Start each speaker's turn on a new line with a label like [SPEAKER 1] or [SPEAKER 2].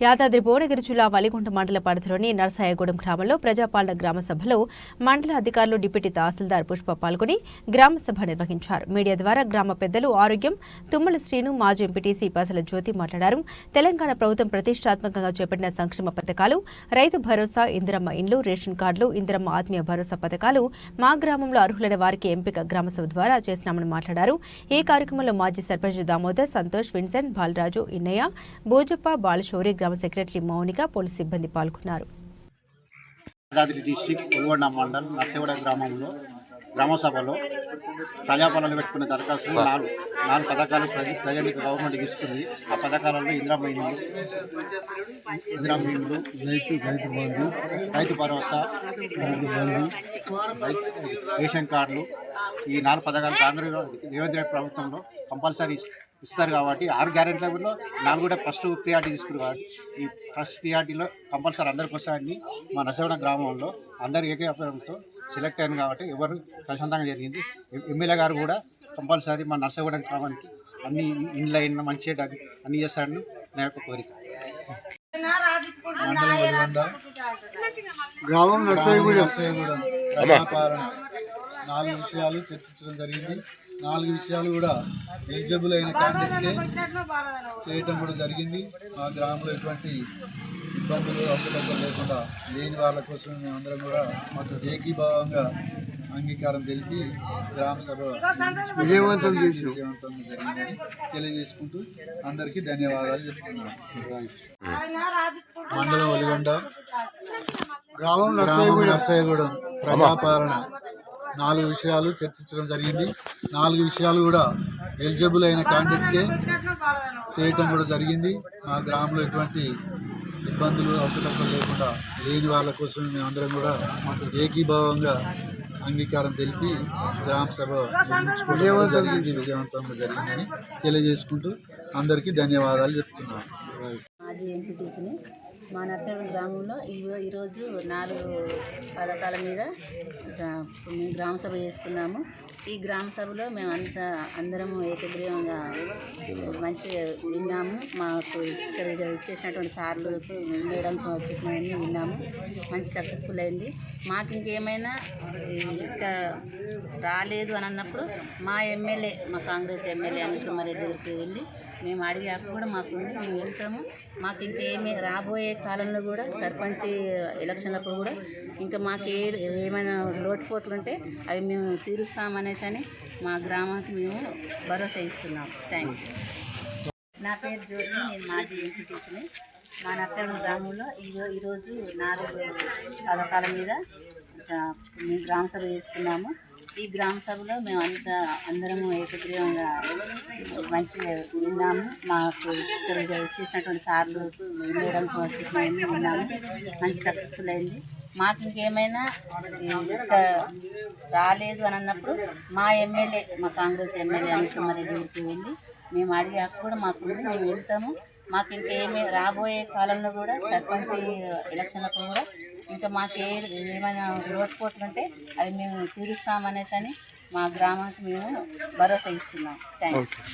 [SPEAKER 1] యాదాద్రి భువనగిరి జిల్లా వలిగుంట మండల పరిధిలోని నరసాయగూడెం గ్రామంలో ప్రజాపాలన గ్రామ సభలో మండల అధికారులు డిప్యూటీ తహసీల్దార్ పుష్ప పాల్గొని గ్రామ సభ నిర్వహించారు. మీడియా ద్వారా గ్రామ పెద్దలు ఆరోగ్యం తుమ్మల శ్రీను మాజీ ఎంపీటీసీ పసల జ్యోతి మాట్లాడారు. తెలంగాణ ప్రభుత్వం ప్రతిష్టాత్మకంగా చేపట్టిన సంక్షేమ పథకాలు రైతు భరోసా ఇందిరమ్మ ఇండ్లు రేషన్ కార్డులు ఇందిరమ్మ ఆత్మీయ భరోసా పథకాలు మా గ్రామంలో అర్హులైన వారికి ఎంపిక గ్రామ సభ ద్వారా చేసినామని మాట్లాడారు. ఈ కార్యక్రమంలో మాజీ సర్పంచ్ దామోదర్ సంతోష్ విన్సెంట్ బాలరాజు ఇన్నయ్య భోజప్ప బాలశౌరి గ్రామ సెక్రటరీ మౌనిక పోలీస్ సిబ్బంది పాల్గొన్నారు.
[SPEAKER 2] యాదాద్రి డిస్టిక్ ఉల్వండ మండల్ నర్సేవడ గ్రామంలో గ్రామసభలో ప్రజాపాలన పెట్టుకునే దరఖాస్తు నాలుగు నాలుగు పథకాలు ప్రజలు ప్రజలకు గవర్నమెంట్ ఇస్తుంది ఆ పథకాలలో ఇందిరామ ఇండ్లు రైతు రైతు బంధు రైతు భరోసా రైతు బంధు రైతు రేషన్ కార్డులు ఈ నాలుగు పథకాలు కాంగ్రెస్ రేవంత్ రెడ్డి ప్రభుత్వంలో కంపల్సరీ ఇస్తారు కాబట్టి ఆరు గ్యారెంటీలలో నాలుగు కూడా ఫస్ట్ ప్రియారిటీ తీసుకున్నారు కాబట్టి ఈ ఫస్ట్ ప్రియారిటీలో కంపల్సరీ అందరికి వస్తాయని మా నరసవడ గ్రామంలో అందరు ఏకీభావంతో సెలెక్ట్ అయింది కాబట్టి ఎవరు ప్రశాంతంగా జరిగింది. ఎమ్- ఎమ్మెల్యే గారు కూడా కంపల్సరీ మా నరసగూడ గ్రామానికి అన్ని ఇండ్ల అయిన మంచి అన్ని చేస్తారని నా యొక్క కోరిక.
[SPEAKER 3] గ్రామం నర్సయ్యగూడెం నాలుగు విషయాలు చర్చించడం జరిగింది. నాలుగు విషయాలు కూడా ఎలిజిబుల్ అయిన క్యాండిడేట్లే చేయటం కూడా జరిగింది. మా గ్రామంలో ఎటువంటి ఇబ్బందులు అవకతవకలు లేకుండా లేని వాళ్ళ కోసం మేమందరం కూడా ఏకీభావంగా అంగీకారం తెలిపి గ్రామ సభ విజయవంతం చేసి విజయవంతంగా జరిగిందని తెలియజేసుకుంటూ అందరికీ ధన్యవాదాలు చెప్తున్నాను. మండలం ఒలిగొండ గ్రామం నర్సయ్యగూడెం. ప్రజాపాలన. నాలుగు విషయాలు చర్చించడం జరిగింది. నాలుగు విషయాలు కూడా ఎలిజిబుల్ అయిన క్యాండిడేట్కే చేయటం కూడా జరిగింది. మా గ్రామంలో ఎటువంటి ఇబ్బందులు అవకతవకలు లేకుండా లేని వాళ్ళ కోసం మేమందరం కూడా ఏకీభావంగా అంగీకారం తెలిపి గ్రామ సభ కూడా జరిగింది. విజయవంతంగా జరిగిందని తెలియజేసుకుంటూ అందరికీ ధన్యవాదాలు చెప్తున్నాను.
[SPEAKER 4] మా నర్సగూడెం గ్రామంలో ఈ- ఈరోజు నాలుగు పథకాల మీద స- మేము గ్రామ సభ చేసుకున్నాము. ఈ గ్రామ సభలో మేము అంతా అందరము ఏకగ్రీవంగా మంచిగా విన్నాము. మాకు ఇక్కడ ఇచ్చేసినటువంటి సార్లు మేడమ్స్ చెప్పినవన్నీ విన్నాము. మంచి సక్సెస్ఫుల్ అయింది. మాకు ఇంకేమైనా ఇంకా రాలేదు అని అన్నప్పుడు మా ఎమ్మెల్యే మా కాంగ్రెస్ ఎమ్మెల్యే అనిల్ కుమార్ రెడ్డి దగ్గరికి వెళ్ళి మేము అడిగే హక్కు కూడా మాకు ఉంది. మేము వెళ్తాము. మాకు ఇంకేమి రాబోయే కాలంలో కూడా సర్పంచ్ ఎలక్షన్లప్పుడు కూడా ఇంకా మాకు ఏ ఏమైనా లోటుపోట్లు ఉంటే అవి మేము తీరుస్తామనేసి అని మా గ్రామానికి మేము భరోసా ఇస్తున్నాం. థ్యాంక్ యూ నా పేరు జ్యోతి. నేను మాజీ ఎంపీటీసీని మా నర్సరం గ్రామంలో ఈరో ఈరోజు నాలుగు పథకాల మీద మేము గ్రామ సభ చేసుకున్నాము. ఈ గ్రామ సభలో మేము అంతా అందరము ఏకగ్రీవంగా మంచిగా విన్నాము మాకు ఇక్కడ వచ్చేసినటువంటి సార్లు మేడమ్స్ వచ్చేసినవన్నీ విన్నాము మంచి సక్సెస్ఫుల్ అయింది. మాకు ఇంకేమైనా ఇంకా రాలేదు అని అన్నప్పుడు మా ఎమ్మెల్యే మా కాంగ్రెస్ ఎమ్మెల్యే అనిల్ కుమార్ రెడ్డి దగ్గరికి వెళ్ళి మేము అడిగే హక్కు కూడా మాకు మేము వెళ్తాము. మాకు ఇంకేమి రాబోయే కాలంలో కూడా సర్పంచ్ ఎలక్షన్లకు కూడా ఇంకా మాకు ఏ ఏమైనా లోటుపోట్లు ఉంటే అవి మేము తీరుస్తామనేసి అని మా గ్రామానికి మేము భరోసా ఇస్తున్నాం. Thank you